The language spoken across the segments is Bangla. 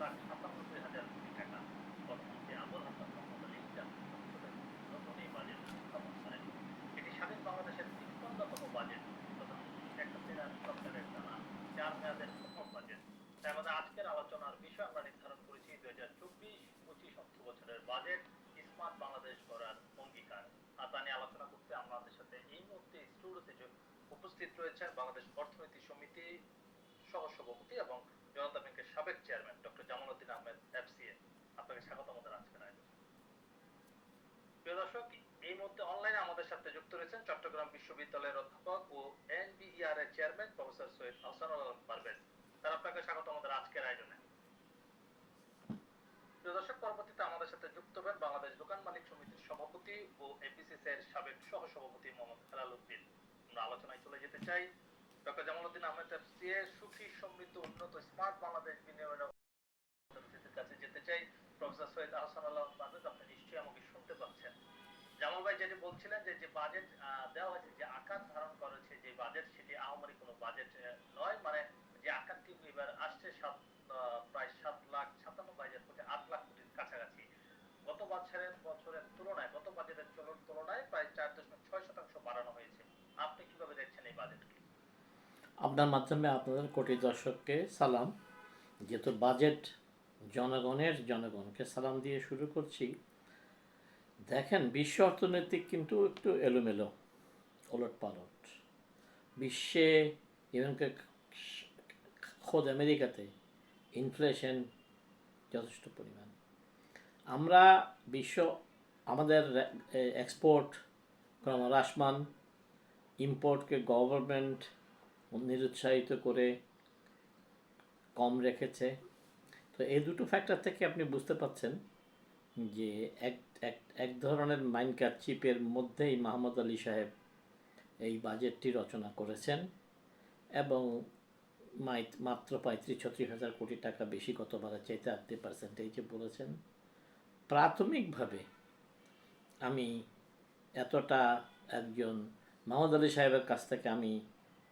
উপস্থাপন করেন এটি স্বাধীন বাংলাদেশের প্রথম তাই আমাদের আজকের আলোচনার বিষয় আমরা নির্ধারণ করেছি দুই হাজার চব্বিশ পঁচিশ অর্থ বছরের বাজেট স্মার্ট বাংলাদেশ করার অঙ্গীকার। আর তা নিয়ে আলোচনা করতে আমাদের সাথে এই মুহূর্তে স্টুডিওতে উপস্থিত রয়েছেন বাংলাদেশ অর্থনীতি সমিতি সহ সভাপতি এবং জনতা ব্যাংকের সাবেক chairman doctor Jamaluddin Ahmed FCA আপনাকে স্বাগত আমাদের আজকের আয়োজন প্রিয় দর্শক, এই মুহূর্তে অনলাইনে আমাদের সাথে যুক্ত রয়েছেন চট্টগ্রাম বিশ্ববিদ্যালয়ের অধ্যাপক ও এনবিইআর এর chairman professor Syed Ahsanul Alam Parvez. Sir, আপনাকে স্বাগত আমাদের আজকের আয়োজনে। প্রিয় দর্শক, পরবর্তীতে আমাদের সাথে যুক্ত হবেন বাংলাদেশ দোকান মালিক সমিতির সভাপতি ও এপিসিসি এর সাবেক সহ সভাপতি মোহাম্মদ হেলাল উদ্দিন আমরা আলোচনায় চলে যেতে চাই। ডক্টর জামালউদ্দিন আহমেদ এফসিএ, সুখী, সমৃদ্ধ, উন্নত, স্মার্ট বাংলাদেশ বিনিয়োগের কাছে যেতে চাই। প্রফেসর সৈয়দ আহসান আল্লাহ আপনি নিশ্চয়ই আমাকে শুনতে পাচ্ছেন। যেটি বলছিলেন যে বাজেট দেওয়া হয়েছে, যে আকার ধারণ করেছে যে বাজেট সেটি আহামরি কোনো বাজেট নয়। মানে যে আকারটি এবার আসছে সাত প্রায় সাত লাখ সাতান্নব্বই হাজার কোটি, আট লাখ কোটির কাছাকাছি। গত বছরের বছরের তুলনায়, গত বাজেটের তুলনায় প্রায় চার দশমিক ছয় শতাংশ বাড়ানো হয়েছে। আপনি কীভাবে দেখছেন এই বাজেটকে আপনার মাধ্যমে আপনাদের কোটি দর্শককে সালাম। যেহেতু বাজেট জনগণের জনগণকে সালাম দিয়ে শুরু করছি দেখেন, বিশ্ব অর্থনৈতিক কিন্তু একটু এলোমেলো, ওলট পালট। বিশ্বে ইভেনকে খোদ আমেরিকাতে ইনফ্লেশন যথেষ্ট পরিমাণ। আমরা বিশ্ব, আমাদের এক্সপোর্ট ক্রমহ্রাসমান ইম্পোর্টকে গভর্নমেন্ট নিরুৎসাহিত করে কম রেখেছে। তো এই দুটো ফ্যাক্টর থেকে আপনি বুঝতে পাচ্ছেন যে এক এক এক ধরনের মাইন্ড চিপের মধ্যেই মাহমুদ আলী সাহেব এই বাজেটটি রচনা করেছেন এবং মাত্র পঁয়ত্রিশ, ছত্রিশ হাজার কোটি টাকা বেশি গতবারের চাইতে আটটি পার্সেন্টেজে বলেছেন। প্রাথমিকভাবে আমি এতটা একজন মাহমুদ আলী সাহেবের কাছ থেকে আমি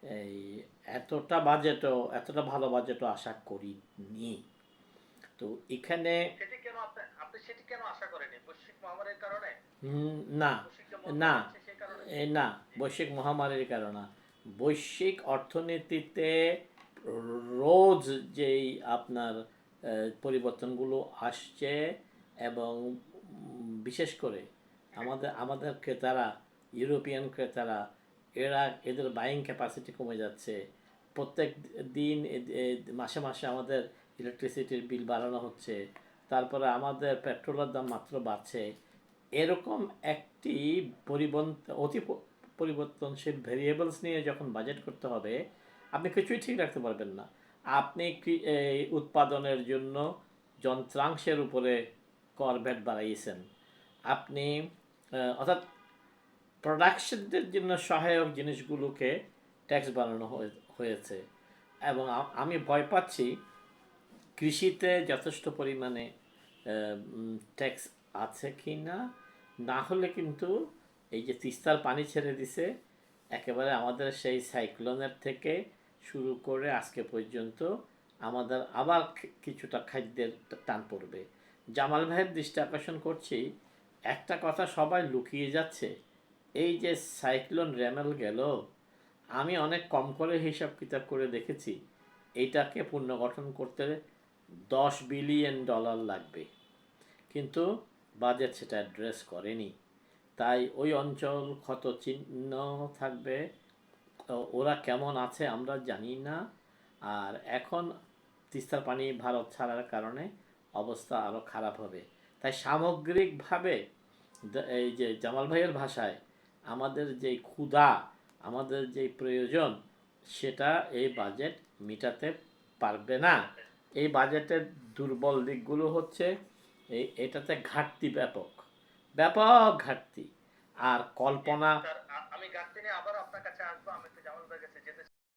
এই এতটা বাজেটও এতটা ভালো বাজেটও আশা করিনি। তো এখানে সেটি কেন আশা করেনি? বৈশ্বিক মহামারীর কারণে? না বৈশ্বিক না। না বৈশ্বিক মহামারীর কারণে। বৈশ্বিক অর্থনীতিতে রোজ যেই আপনার পরিবর্তনগুলো আসছে এবং বিশেষ করে আমাদের আমাদের ক্রেতারা ইউরোপিয়ান ক্রেতারা এরা এদের বাইং ক্যাপাসিটি কমে যাচ্ছে। প্রত্যেক দিন মাসে মাসে আমাদের ইলেকট্রিসিটির বিল বাড়ানো হচ্ছে। তারপরে আমাদের পেট্রোলের দাম মাত্র বাড়ছে। এরকম একটি পরিবর্তন অতি পরিবর্তনশীল ভেরিয়েবলস নিয়ে যখন বাজেট করতে হবে, আপনি কিছুই ঠিক রাখতে পারবেন না। আপনি এই উৎপাদনের জন্য যন্ত্রাংশের উপরে কর ভ্যাট বাড়াইয়েছেন আপনি অর্থাৎ প্রোডাকশনের জন্য সহায়ক জিনিসগুলোকে ট্যাক্স বাড়ানো হয়ে- হয়েছে। এবং আমি ভয় পাচ্ছি কৃষিতে যথেষ্ট পরিমাণে ট্যাক্স আছে কি না না হলে কিন্তু এই যে তিস্তার পানি ছেড়ে দিছে, একেবারে আমাদের সেই সাইক্লোনের থেকে শুরু করে আজকে পর্যন্ত আমাদের আবার কিছুটা খাদ্যের টান পড়বে। জামাল ভাইয়ের দৃষ্টি আকর্ষণ করছি, একটা কথা সবাই লুকিয়ে যাচ্ছে, এই যে সাইক্লোন র্যামেল গেল, আমি অনেক কম করে হিসাব কিতাব করে দেখেছি এইটাকে পুনর্গঠন করতে দশ বিলিয়ন ডলার লাগবে। কিন্তু বাজেট সেটা অ্যাড্রেস করেনি। তাই ওই অঞ্চল ক্ষত চিহ্ন থাকবে। ওরা কেমন আছে আমরা জানি না। আর এখন তিস্তার পানি ভারত ছাড়ার কারণে অবস্থা আরও খারাপ হবে। তাই সামগ্রিকভাবে এই যে জামাল ভাইয়ের ভাষায় আমাদের যে ক্ষুধা, আমাদের যে প্রয়োজন, সেটা এই বাজেট মেটাতে পারবে না। এই বাজেটের দুর্বল দিকগুলো হচ্ছে এই এটাতে ঘাটতি ব্যাপক ব্যাপক ঘাটতি। আর কল্পনা আমি ঘাটতি নিয়ে আবার আপনার কাছে আসব, আমি তো জামাল ভাইয়ের কাছে যেতে